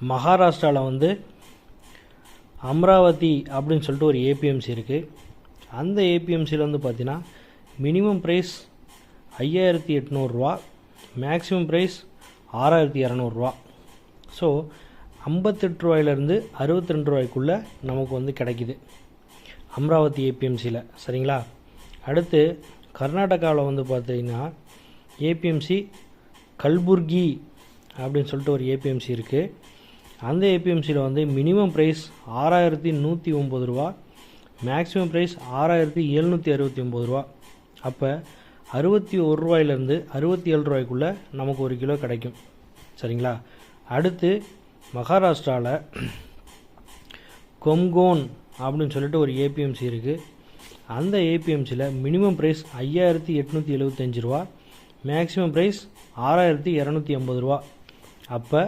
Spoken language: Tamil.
மகாராஷ்டிராவில் வந்து அமராவதி அப்படின்னு சொல்லிட்டு ஒரு ஏபிஎம்சி இருக்குது அந்த ஏபிஎம்சியில் வந்து பார்த்தீங்கன்னா மினிமம் ப்ரைஸ் ஐயாயிரத்தி எட்நூறுரூவா மேக்ஸிமம் ப்ரைஸ் ஆறாயிரத்தி இரநூறுவா ஸோ ஐம்பத்தெட்டு ரூபாயிலேருந்து அறுபத்தி ரெண்டு ரூபாய்க்குள்ளே நமக்கு வந்து கிடைக்குது. அமராவதி ஏபிஎம்சியில் சரிங்களா? அடுத்து கர்நாடகாவில் வந்து பார்த்தீங்கன்னா ஏபிஎம்சி கல்புர்கி அப்படின்னு சொல்லிட்டு ஒரு ஏபிஎம்சி இருக்குது அந்த ஏபிஎம்சியில் வந்து மினிமம் ப்ரைஸ் ஆறாயிரத்தி நூற்றி ஒம்பது ரூபா மேக்ஸிமம் ப்ரைஸ் ஆறாயிரத்தி எழுநூற்றி அறுபத்தி ஒம்பது ரூபா. அப்போ அறுபத்தி ஒரு ரூபாயிலேருந்து அறுபத்தி ஏழு ரூபாய்க்குள்ளே நமக்கு ஒரு கிலோ கிடைக்கும். சரிங்களா? அடுத்து மகாராஷ்டிராவில் கொம்கோன் அப்படின்னு சொல்லிட்டு ஒரு ஏபிஎம்சி இருக்குது அந்த ஏபிஎம்சியில் மினிமம் ப்ரைஸ் ஐயாயிரத்தி எட்நூற்றி எழுபத்தஞ்சி ரூபா மேக்ஸிமம் ப்ரைஸ் ஆறாயிரத்தி இரநூத்தி ஐம்பது ரூபா. அப்போ